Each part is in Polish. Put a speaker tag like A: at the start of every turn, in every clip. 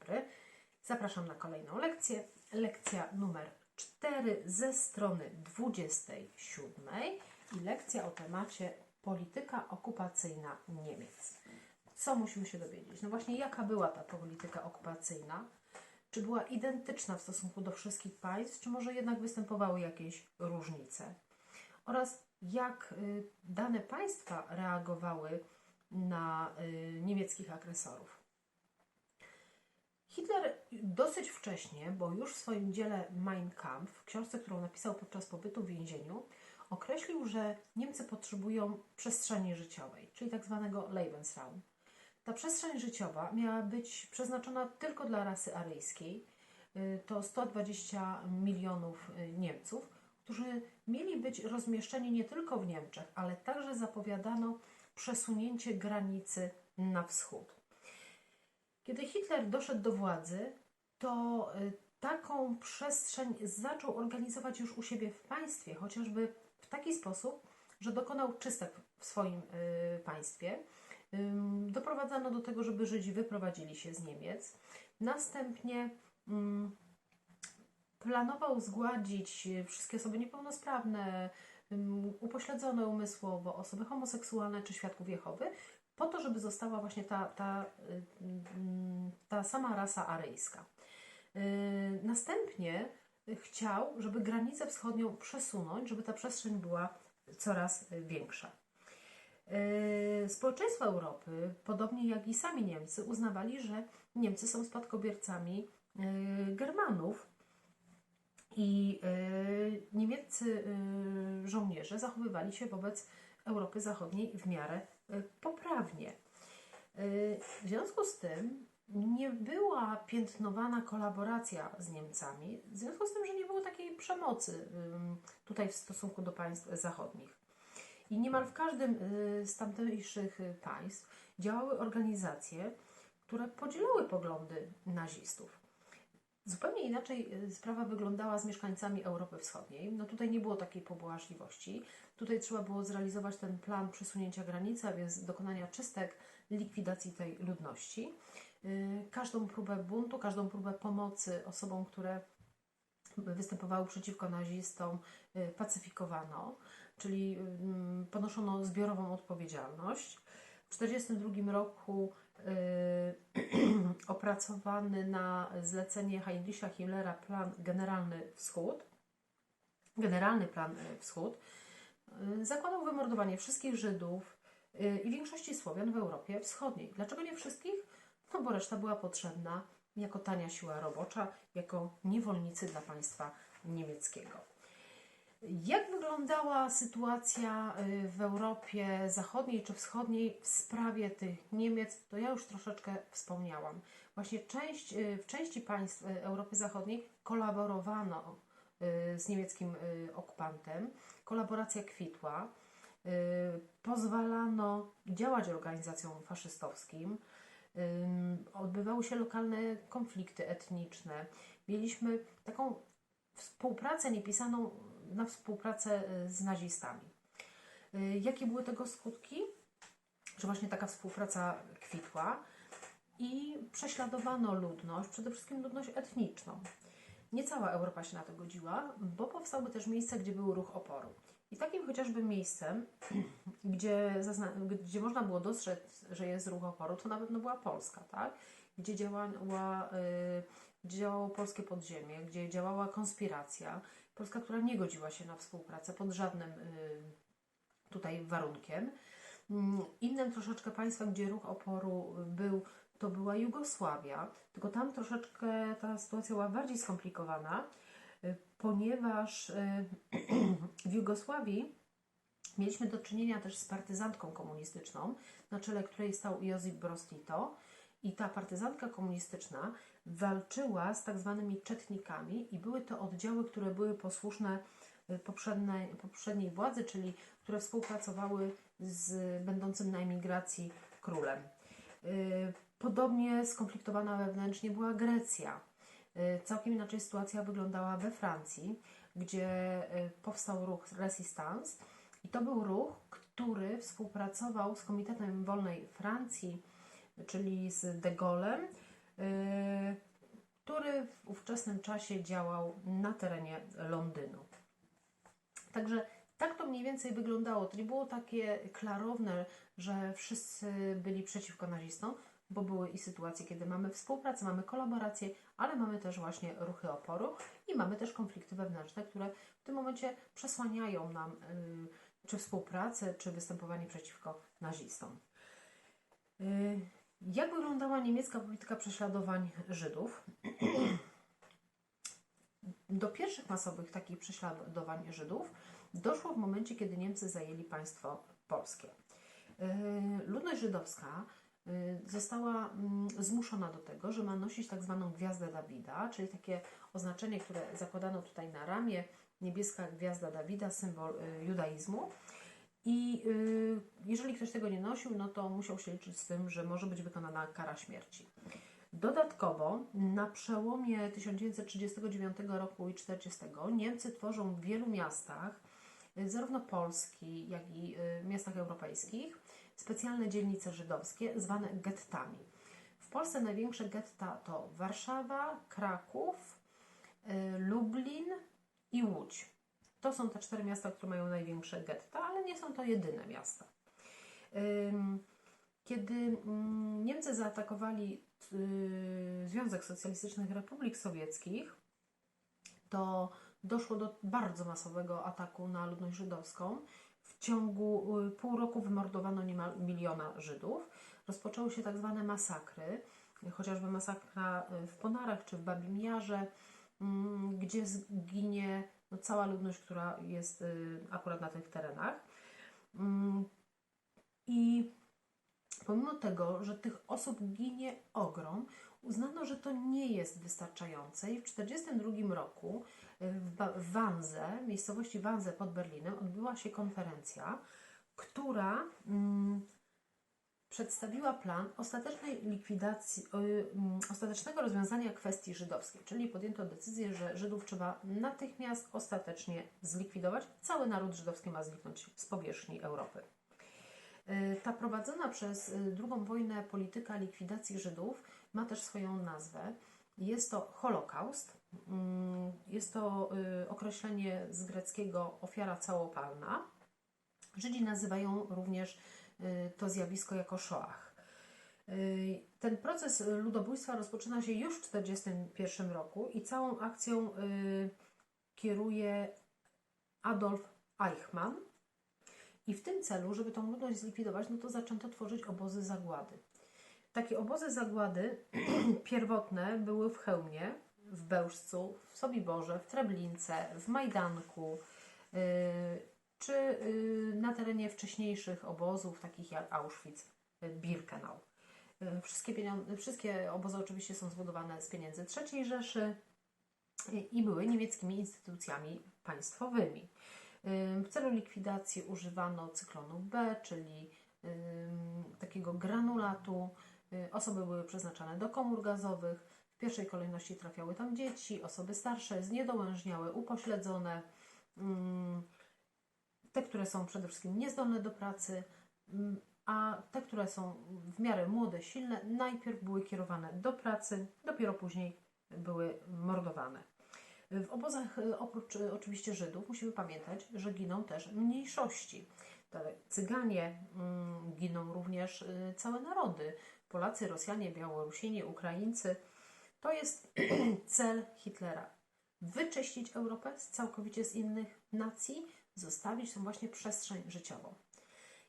A: dobry. Zapraszam na kolejną lekcję. Lekcja numer 4 ze strony 27 i lekcja o temacie polityka okupacyjna Niemiec. Co musimy się dowiedzieć? No właśnie, jaka była ta polityka okupacyjna? Czy była identyczna w stosunku do wszystkich państw, czy może jednak występowały jakieś różnice? Oraz jak y, dane państwa reagowały na y, niemieckich agresorów. Hitler dosyć wcześnie, bo już w swoim dziele Mein Kampf, książce, którą napisał podczas pobytu w więzieniu, określił, że Niemcy potrzebują przestrzeni życiowej, czyli tak zwanego Lebensraum. Ta przestrzeń życiowa miała być przeznaczona tylko dla rasy aryjskiej. Y, To 120 milionów y, Niemców, którzy mieli być rozmieszczeni nie tylko w Niemczech, ale także zapowiadano przesunięcie granicy na wschód. Kiedy Hitler doszedł do władzy, to y, taką przestrzeń zaczął organizować już u siebie w państwie, chociażby w taki sposób, że dokonał czystek w swoim y, państwie. Doprowadzano do tego, żeby Żydzi wyprowadzili się z Niemiec. Następnie planował zgładzić wszystkie osoby niepełnosprawne, upośledzone umysłowo, osoby homoseksualne czy świadków Jehowy, po to, żeby została właśnie ta, ta, y, ta sama rasa aryjska. Y, Następnie chciał, żeby granicę wschodnią przesunąć, żeby ta przestrzeń była coraz większa. Y, Społeczeństwa Europy, podobnie jak i sami Niemcy, uznawali, że Niemcy są spadkobiercami Germanów i niemieccy żołnierze zachowywali się wobec Europy Zachodniej w miarę poprawnie. Y, W związku z tym nie była piętnowana kolaboracja z Niemcami, w związku z tym, że nie było takiej przemocy tutaj w stosunku do państw zachodnich. I niemal w każdym y, z tamtejszych y, państw działały organizacje, które podzielały poglądy nazistów. Zupełnie inaczej y, sprawa wyglądała z mieszkańcami Europy Wschodniej. No tutaj nie było takiej pobłażliwości. Tutaj trzeba było zrealizować ten plan przesunięcia granicy, a więc dokonania czystek, likwidacji tej ludności. Y, Każdą próbę buntu, każdą próbę pomocy osobom, które występowały przeciwko nazistom, y, pacyfikowano, czyli mm, ponoszono zbiorową odpowiedzialność. W 1942 roku opracowany na zlecenie Heinricha Himmlera plan Generalny Wschód, Generalny Plan y, Wschód, y, zakładał wymordowanie wszystkich Żydów y, i większości Słowian w Europie Wschodniej. Dlaczego nie wszystkich? No bo reszta była potrzebna jako tania siła robocza, jako niewolnicy dla państwa niemieckiego. Jak wyglądała sytuacja y, w Europie Zachodniej czy Wschodniej w sprawie tych Niemiec, to ja już troszeczkę wspomniałam. Właśnie część, y, w części państw y, Europy Zachodniej kolaborowano z niemieckim okupantem. Kolaboracja kwitła. Pozwalano działać organizacjom faszystowskim. Odbywały się lokalne konflikty etniczne. Mieliśmy taką współpracę niepisaną na współpracę y, z nazistami. Y, Jakie były tego skutki? Że właśnie taka współpraca kwitła i prześladowano ludność, przede wszystkim ludność etniczną. Nie cała Europa się na to godziła, bo powstały też miejsca, gdzie był ruch oporu. I takim chociażby miejscem, gdzie, gdzie można było dostrzec, że jest ruch oporu, to na pewno była Polska, tak? Gdzie, działała, y, gdzie działało polskie podziemie, gdzie działała konspiracja. Polska, która nie godziła się na współpracę pod żadnym y, tutaj warunkiem. Mm, Innym troszeczkę państwem, gdzie ruch oporu był, to była Jugosławia, tylko tam troszeczkę ta sytuacja była bardziej skomplikowana, y, ponieważ y, w Jugosławii mieliśmy do czynienia też z partyzantką komunistyczną, na czele której stał Josip Broz Tito. I ta partyzantka komunistyczna walczyła z tak zwanymi czetnikami i były to oddziały, które były posłuszne y, poprzedniej, poprzedniej władzy, czyli które współpracowały z będącym na emigracji królem. Y, Podobnie skonfliktowana wewnętrznie była Grecja. Y, Całkiem inaczej sytuacja wyglądała we Francji, gdzie powstał ruch Resistance i to był ruch, który współpracował z Komitetem Wolnej Francji, czyli z De Gaulle'em który w ówczesnym czasie działał na terenie Londynu. Także tak to mniej więcej wyglądało. To nie było takie klarowne, że wszyscy byli przeciwko nazistom, bo były i sytuacje, kiedy mamy współpracę, mamy kolaborację, ale mamy też właśnie ruchy oporu i mamy też konflikty wewnętrzne, które w tym momencie przesłaniają nam y, czy współpracę, czy występowanie przeciwko nazistom. Jak wyglądała niemiecka polityka prześladowań Żydów? Do pierwszych masowych takich prześladowań Żydów doszło w momencie, kiedy Niemcy zajęli państwo polskie. Y, ludność żydowska y, została mm, zmuszona do tego, że ma nosić tak zwaną gwiazdę Dawida, czyli takie oznaczenie, które zakładano tutaj na ramię, niebieska gwiazda Dawida, symbol y, judaizmu. I jeżeli ktoś tego nie nosił, no to musiał się liczyć z tym, że może być wykonana kara śmierci. Dodatkowo na przełomie 1939 roku i 1940 Niemcy tworzą w wielu miastach, zarówno Polski, jak i miastach europejskich, specjalne dzielnice żydowskie zwane gettami. W Polsce największe getta to Warszawa, Kraków, Lublin i Łódź. To są te cztery miasta, które mają największe getta, ale nie są to jedyne miasta. Kiedy mm, Niemcy zaatakowali y, Związek Socjalistycznych Republik Sowieckich, to doszło do bardzo masowego ataku na ludność żydowską. W ciągu y, pół roku wymordowano niemal miliona Żydów. Rozpoczęły się tak zwane masakry, chociażby masakra y, w Ponarach czy w Babim Jarze, mm, gdzie zginie cała ludność, która jest akurat na tych terenach. Mm, I Pomimo tego, że tych osób ginie ogrom, uznano, że to nie jest wystarczające i w 1942 roku y, w Wanze, miejscowości Wanze pod Berlinem, odbyła się konferencja, która mm, przedstawiła plan ostatecznej likwidacji, y, mm, ostatecznego rozwiązania kwestii żydowskiej, czyli podjęto decyzję, że Żydów trzeba natychmiast ostatecznie zlikwidować. Cały naród żydowski ma zniknąć z powierzchni Europy. E, ta prowadzona przez II wojnę polityka likwidacji Żydów ma też swoją nazwę. Jest to Holokaust. Mm, jest to określenie z greckiego ofiara całopalna. Żydzi nazywają również to zjawisko jako Shoah. Ten proces ludobójstwa rozpoczyna się już w 1941 roku i całą akcją kieruje Adolf Eichmann, i w tym celu, żeby tą ludność zlikwidować, no to zaczęto tworzyć obozy zagłady. Takie obozy zagłady pierwotne były w Chełmie, w Bełżcu, w Sobiborze, w Treblince, w Majdanku, czy yy, na terenie wcześniejszych obozów, takich jak Auschwitz, Birkenau. Yy, wszystkie, wszystkie obozy oczywiście są zbudowane z pieniędzy III Rzeszy yy, i były niemieckimi instytucjami państwowymi. W celu likwidacji używano cyklonu B, czyli takiego granulatu. Y, osoby były przeznaczane do komór gazowych. W pierwszej kolejności trafiały tam dzieci, osoby starsze, zniedołężniałe, upośledzone, te, które są przede wszystkim niezdolne do pracy, a te, które są w miarę młode, silne, najpierw były kierowane do pracy, dopiero później były mordowane. W obozach, e, oprócz e, oczywiście Żydów, musimy pamiętać, że giną też mniejszości. Cyganie mm, giną również e, całe narody. Polacy, Rosjanie, Białorusini, Ukraińcy. To jest cel Hitlera. Wyczyścić Europę całkowicie z innych nacji, zostawić tą właśnie przestrzeń życiową.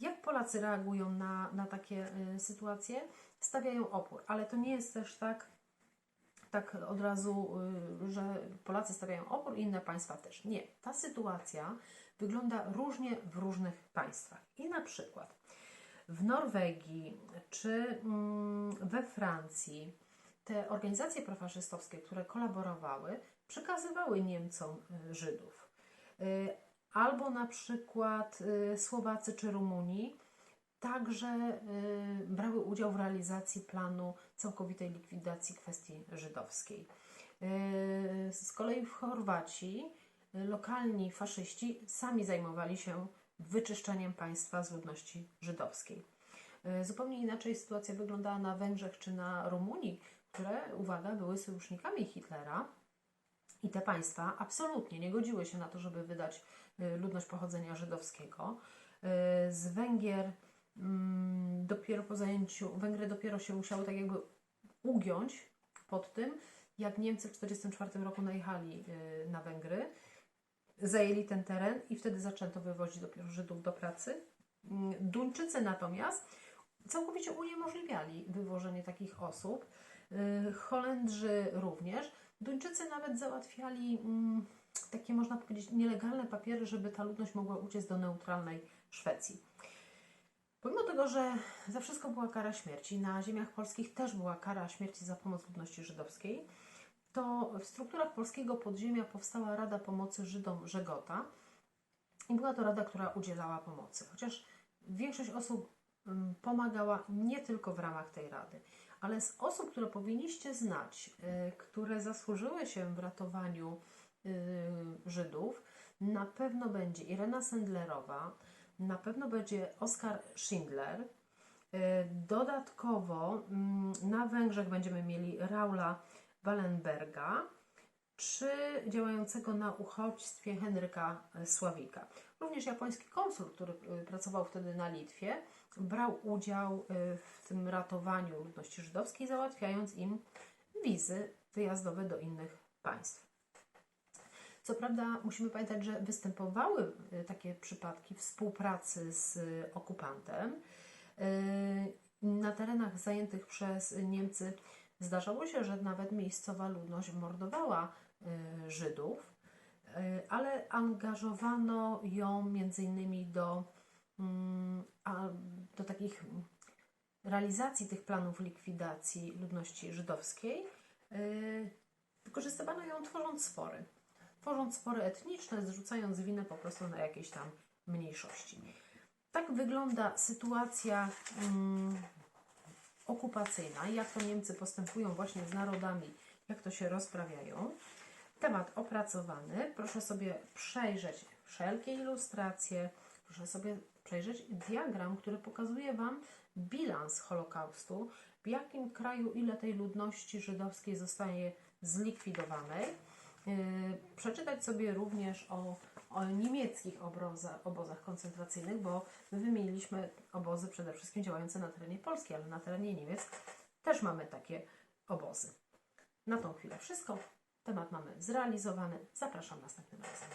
A: Jak Polacy reagują na, na takie sytuacje? Stawiają opór, ale to nie jest też tak, tak od razu, y, że Polacy stawiają opór, inne państwa też. Nie. Ta sytuacja wygląda różnie w różnych państwach. I na przykład w Norwegii czy mm, we Francji te organizacje profaszystowskie, które kolaborowały, przekazywały Niemcom y, Żydów. Y, albo na przykład Słowacy czy Rumuni także y, brały udział w realizacji planu całkowitej likwidacji kwestii żydowskiej. Y, z kolei w Chorwacji y, lokalni faszyści sami zajmowali się wyczyszczeniem państwa z ludności żydowskiej. Zupełnie inaczej sytuacja wyglądała na Węgrzech czy na Rumunii, które, uwaga, były sojusznikami Hitlera. I te państwa absolutnie nie godziły się na to, żeby wydać y, ludność pochodzenia żydowskiego. Y, Z Węgier mm, dopiero po zajęciu, Węgry dopiero się musiały tak jakby ugiąć pod tym, jak Niemcy w 1944 roku najechali y, na Węgry, zajęli ten teren i wtedy zaczęto wywozić dopiero Żydów do pracy. Mm, Duńczycy natomiast całkowicie uniemożliwiali wywożenie takich osób. Holendrzy również. Duńczycy nawet załatwiali mm, takie, można powiedzieć, nielegalne papiery, żeby ta ludność mogła uciec do neutralnej Szwecji. Pomimo tego, że za wszystko była kara śmierci, na ziemiach polskich też była kara śmierci za pomoc ludności żydowskiej, to w strukturach polskiego podziemia powstała Rada Pomocy Żydom Żegota i była to rada, która udzielała pomocy. Chociaż większość osób mm, pomagała nie tylko w ramach tej rady, ale z osób, które powinniście znać, y, które zasłużyły się w ratowaniu y, Żydów, na pewno będzie Irena Sendlerowa, na pewno będzie Oskar Schindler. Y, Dodatkowo mm, na Węgrzech będziemy mieli Raula Wallenberga czy działającego na uchodźstwie Henryka Sławika. Również japoński konsul, który pracował wtedy na Litwie, brał udział y, w tym ratowaniu ludności żydowskiej, załatwiając im wizy wyjazdowe do innych państw. Co prawda, musimy pamiętać, że występowały y, takie przypadki współpracy z y, okupantem. Na terenach zajętych przez Niemcy zdarzało się, że nawet miejscowa ludność mordowała Żydów, ale angażowano ją między innymi do, a- do takich realizacji tych planów likwidacji ludności żydowskiej. y, Wykorzystywano ją tworząc spory tworząc spory etniczne, zrzucając winę po prostu na jakieś tam mniejszości. Tak wygląda sytuacja mm, okupacyjna, jak to Niemcy postępują właśnie z narodami, jak to się rozprawiają. Temat opracowany. Proszę sobie przejrzeć wszelkie ilustracje, proszę sobie przejrzeć diagram, który pokazuje Wam bilans Holokaustu, w jakim kraju ile tej ludności żydowskiej zostaje zlikwidowanej. Yy, przeczytać sobie również o, o niemieckich obozach, obozach koncentracyjnych, bo my wymieniliśmy obozy przede wszystkim działające na terenie Polski, ale na terenie Niemiec też mamy takie obozy. Na tą chwilę wszystko. Temat mamy zrealizowany. Zapraszam następnym razem.